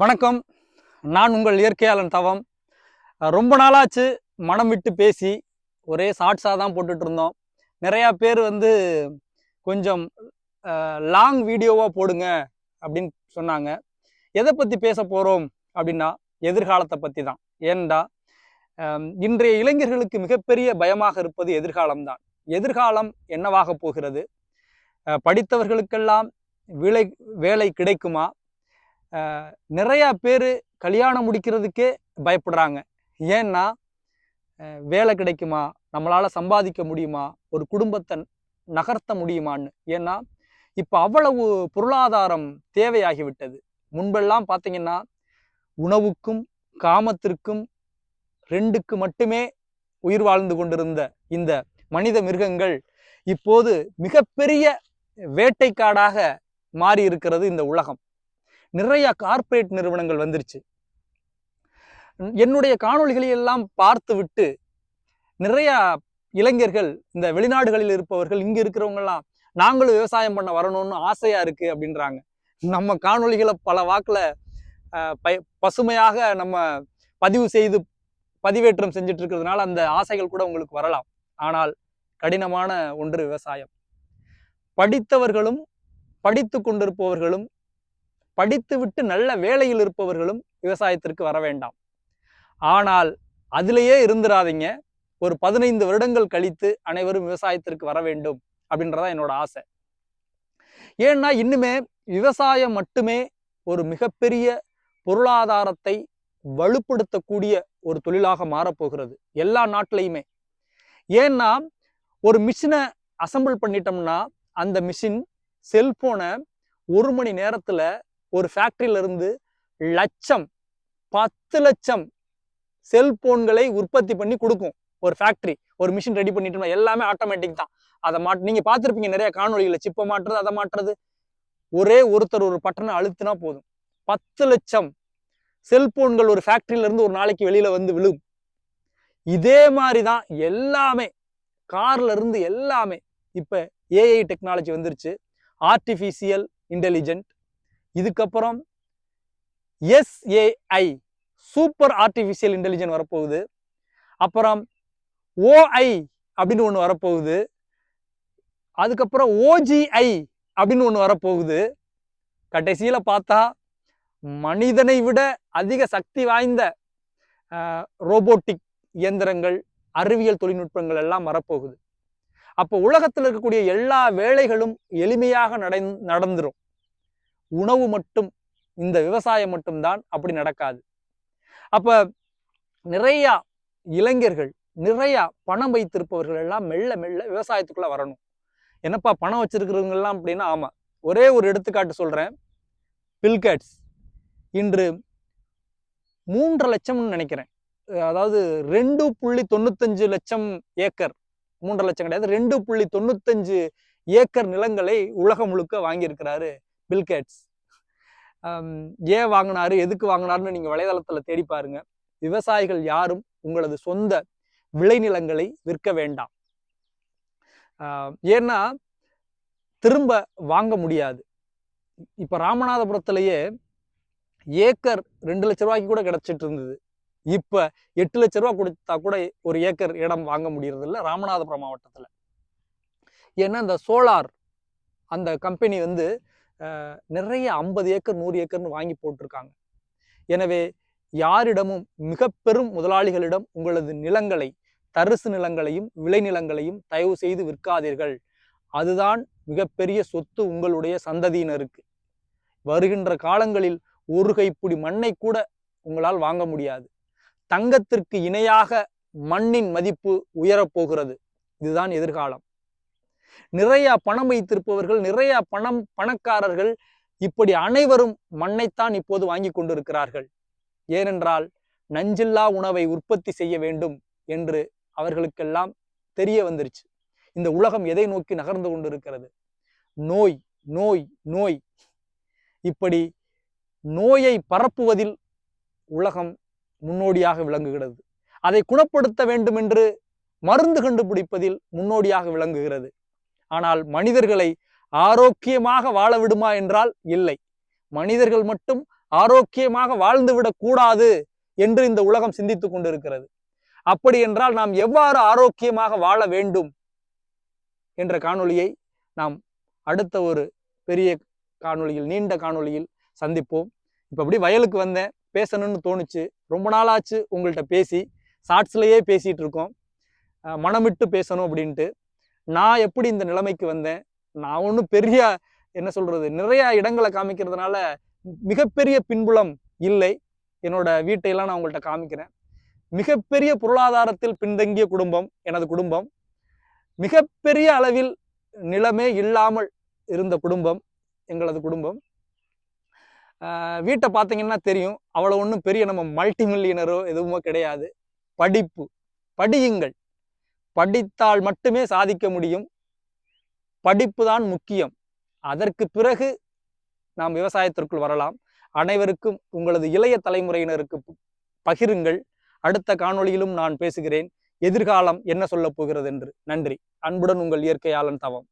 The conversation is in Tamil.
வணக்கம். நான் உங்கள் இயற்கையாளன் தவம். ரொம்ப நாளாச்சு மனம் விட்டு பேசி ஒரே ஷார்ட்ஸாக தான் போட்டுட்டு இருந்தோம். நிறையா பேர் வந்து கொஞ்சம் லாங் வீடியோவாக போடுங்க அப்படின்னு சொன்னாங்க. எதை பற்றி பேச போகிறோம் அப்படின்னா எதிர்காலத்தை பற்றி தான். ஏன்டா இன்றைய இளைஞர்களுக்கு மிகப்பெரிய பயமாக இருப்பது எதிர்காலம்தான் எதிர்காலம் என்னவாக போகிறது? படித்தவர்களுக்கெல்லாம் விலை வேலை கிடைக்குமா? நிறைய பேர் கல்யாணம் முடிக்கிறதுக்கே பயப்படுறாங்க. ஏன்னா வேலை கிடைக்குமா? நம்மளால் சம்பாதிக்க முடியுமா? ஒரு குடும்பத்தை நகர்த்த முடியுமான்னு. ஏன்னா இப்போ அவ்வளவு பொருளாதாரம் தேவையாகிவிட்டது. முன்பெல்லாம் பார்த்தீங்கன்னா உணவுக்கும் காமத்திற்கும் ரெண்டுக்கு மட்டுமே உயிர் வாழ்ந்து கொண்டிருந்த இந்த மனித மிருகங்கள் இப்போது மிகப்பெரிய வேட்டைக்காடாக மாறி இருக்கிறது இந்த உலகம். நிறைய கார்ப்பரேட் நிறுவனங்கள் வந்துருச்சு. என்னுடைய காணொளிகளை எல்லாம் பார்த்து விட்டு நிறைய இளைஞர்கள் இந்த வெளிநாடுகளில் இருப்பவர்கள் இங்கே இருக்கிறவங்கெல்லாம் நாங்களும் விவசாயம் பண்ண வரணும்னு ஆசையாக இருக்கு அப்படின்றாங்க. நம்ம காணொளிகளை பல வாக்கில் ப பசுமையாக நம்ம பதிவு செய்து பதிவேற்றம் செஞ்சுட்டு இருக்கிறதுனால அந்த ஆசைகள் கூட உங்களுக்கு வரலாம். ஆனால் கடினமான ஒன்று விவசாயம். படித்தவர்களும் படித்து கொண்டிருப்பவர்களும் படித்துவிட்டு நல்ல வேலையில் இருப்பவர்களும் விவசாயத்திற்கு வர வேண்டாம். ஆனால் அதிலேயே இருந்துடாதீங்க ஒரு பதினைந்து வருடங்கள் கழித்து அனைவரும் விவசாயத்திற்கு வர வேண்டும் அப்படின்றதான் என்னோட ஆசை. ஏன்னா இன்னுமே விவசாயம் மட்டுமே ஒரு மிகப்பெரிய பொருளாதாரத்தை வலுப்படுத்தக்கூடிய ஒரு தொழிலாக மாறப்போகிறது எல்லா நாட்டிலையுமே. ஏன்னா ஒரு மிஷினை அசம்பிள் பண்ணிட்டோம்னா அந்த மிஷின் செல்போனை ஒரு மணி நேரத்தில் ஒரு ஃபேக்ட்ரியிலிருந்து லட்சம் பத்து லட்சம் செல்போன்களை உற்பத்தி பண்ணி கொடுக்கும். ஒரு ஃபேக்ட்ரி ஒரு மிஷின் ரெடி பண்ணிட்டோம்னா எல்லாமே ஆட்டோமேட்டிக் தான். அதை மாட் நீங்கள் பார்த்துருப்பீங்க நிறைய காணொளிகளை சிப்பை மாட்டுறது அதை மாட்டுறது. ஒரே ஒருத்தர் ஒரு பட்டனை அழுத்தினா போதும். பத்து லட்சம் செல்போன்கள் ஒரு ஃபேக்ட்ரியிலேருந்து ஒரு நாளைக்கு வெளியில் வந்து விழும். இதே மாதிரி தான் எல்லாமே கார்ல இருந்து எல்லாமே. இப்போ ஏஐ டெக்னாலஜி வந்துருச்சு. ஆர்டிஃபிஷியல் இன்டெலிஜென்ட் இதுக்கப்புறம் எஸ்ஏஐ சூப்பர் ஆர்டிஃபிஷியல் இன்டெலிஜென்ட் வரப்போகுது. அப்புறம் ஓஐ அப்படின்னு ஒன்று வரப்போகுது. அதுக்கப்புறம் ஓஜிஐ அப்படின்னு ஒன்று வரப்போகுது. கடைசியில் பார்த்தா மனிதனை விட அதிக சக்தி வாய்ந்த ரோபோட்டிக் இயந்திரங்கள் அறிவியல் தொழில்நுட்பங்கள் எல்லாம் வரப்போகுது. அப்போ உலகத்தில் இருக்கக்கூடிய எல்லா வேலைகளும் எளிமையாக நடை நடந்துடும் உணவு மட்டும் இந்த விவசாயம் மட்டும்தான் அப்படி நடக்காது. அப்ப நிறையா இளைஞர்கள் நிறையா பணம் வைத்திருப்பவர்கள் எல்லாம் மெல்ல மெல்ல விவசாயத்துக்குள்ள வரணும். என்னப்பா பணம் வச்சிருக்கிறவங்கெல்லாம் அப்படின்னா ஆமாம் ஒரே ஒரு எடுத்துக்காட்டு சொல்கிறேன் பில்கேட்ஸ். இன்று மூன்றரை லட்சம்னு நினைக்கிறேன். அதாவது ரெண்டு புள்ளி தொண்ணூத்தஞ்சு லட்சம் ஏக்கர். மூன்றரை லட்சம் கிடையாது ரெண்டு புள்ளி தொண்ணூத்தஞ்சு ஏக்கர் நிலங்களை உலகம் முழுக்க வாங்கியிருக்கிறாரு பில்கேட்ஸ் um, ஏன் வாங்கினாரு? எதுக்கு வாங்கினாருன்னு நீங்கள் வலைதளத்தில் தேடி பாருங்க. விவசாயிகள் யாரும் உங்களது சொந்த விளைநிலங்களை விற்க வேண்டாம். Um, ஏன்னா திரும்ப வாங்க முடியாது. இப்போ ராமநாதபுரத்திலேயே ஏக்கர் ரெண்டு லட்ச ரூபாய்க்கு கூட கிடைச்சிட்டு இருந்தது. இப்போ எட்டு லட்ச ரூபா கொடுத்தா கூட ஒரு ஏக்கர் இடம் வாங்க முடியறதில்ல ராமநாதபுரம் மாவட்டத்தில். ஏன்னா இந்த சோலார் அந்த கம்பெனி வந்து நிறைய ஐம்பது ஏக்கர் நூறு ஏக்கர்னு வாங்கி போட்டிருக்காங்க. எனவே யாரிடமும் மிக பெரும் முதலாளிகளிடம் உங்களது நிலங்களை தரிசு நிலங்களையும் விளைநிலங்களையும் தயவு செய்து விற்காதீர்கள். அதுதான் மிகப்பெரிய சொத்து உங்களுடைய சந்ததியினருக்கு. வருகின்ற காலங்களில் ஒரு கைப்பிடி மண்ணை கூட உங்களால் வாங்க முடியாது. தங்கத்திற்கு இணையாக மண்ணின் மதிப்பு உயரப்போகிறது இதுதான் எதிர்காலம். நிறைய பணம் வைத்திருப்பவர்கள் நிறைய பணம் பணக்காரர்கள் இப்படி அனைவரும் மண்ணைத்தான் இப்போது வாங்கி கொண்டிருக்கிறார்கள். ஏனென்றால் நஞ்சில்லா உணவை உற்பத்தி செய்ய வேண்டும் என்று அவர்களுக்கெல்லாம் தெரிய வந்துருச்சு. இந்த உலகம் எதை நோக்கி நகர்ந்து கொண்டிருக்கிறது? நோய் நோய் நோய். இப்படி நோயை பரப்புவதில் உலகம் முன்னோடியாக விளங்குகிறது. அதை குணப்படுத்த வேண்டும் என்று மருந்து கண்டுபிடிப்பதில் முன்னோடியாக விளங்குகிறது. ஆனால் மனிதர்களை ஆரோக்கியமாக வாழ விடுமா என்றால் இல்லை. மனிதர்கள் மட்டும் ஆரோக்கியமாக வாழ்ந்துவிடக் கூடாது என்று இந்த உலகம் சிந்தித்து கொண்டிருக்கிறது. அப்படி என்றால் நாம் எவ்வாறு ஆரோக்கியமாக வாழ வேண்டும் என்ற காணொளியை நாம் அடுத்த ஒரு பெரிய காணொளியில் நீண்ட காணொளியில் சந்திப்போம். இப்போ அப்படி வயலுக்கு வந்தேன். பேசணும்னு தோணுச்சு. ரொம்ப நாளாச்சு உங்கள்கிட்ட பேசி ஷார்ட்ஸ்லயே பேசிகிட்டு இருக்கோம். மனமிட்டு பேசணும் அப்படின்ட்டு. நான் எப்படி இந்த நிலைமைக்கு வந்தேன்? நான் ஒன்றும் பெரிய என்ன சொல்றது நிறைய இடங்களை காமிக்கிறதுனால மிகப்பெரிய பின்புலம் இல்லை. என்னோட வீட்டையெல்லாம் நான் உங்கள்கிட்ட காமிக்கிறேன். மிகப்பெரிய பொருளாதாரத்தில் பின்தங்கிய குடும்பம் எனது குடும்பம். மிகப்பெரிய அளவில் நிலமே இல்லாமல் இருந்த குடும்பம் எங்களது குடும்பம். வீட்டை பார்த்தீங்கன்னா தெரியும். அவ்வளோ ஒன்றும் பெரிய நம்ம மல்டி மில்லியனரோ எதுவுமோ கிடையாது. படிப்பு. படியுங்கள். படித்தால் மட்டுமே சாதிக்க முடியும். படிப்பு தான் முக்கியம். அதற்கு பிறகு நாம் விவசாயத்திற்குள் வரலாம். அனைவருக்கும் உங்களது இளைய தலைமுறையினருக்கு பகிருங்கள். அடுத்த காணொளியிலும் நான் பேசுகிறேன். எதிர்காலம் என்ன சொல்லப் போகிறது என்று நன்றி. அன்புடன் உங்கள் இயற்கையாளன் தவம்.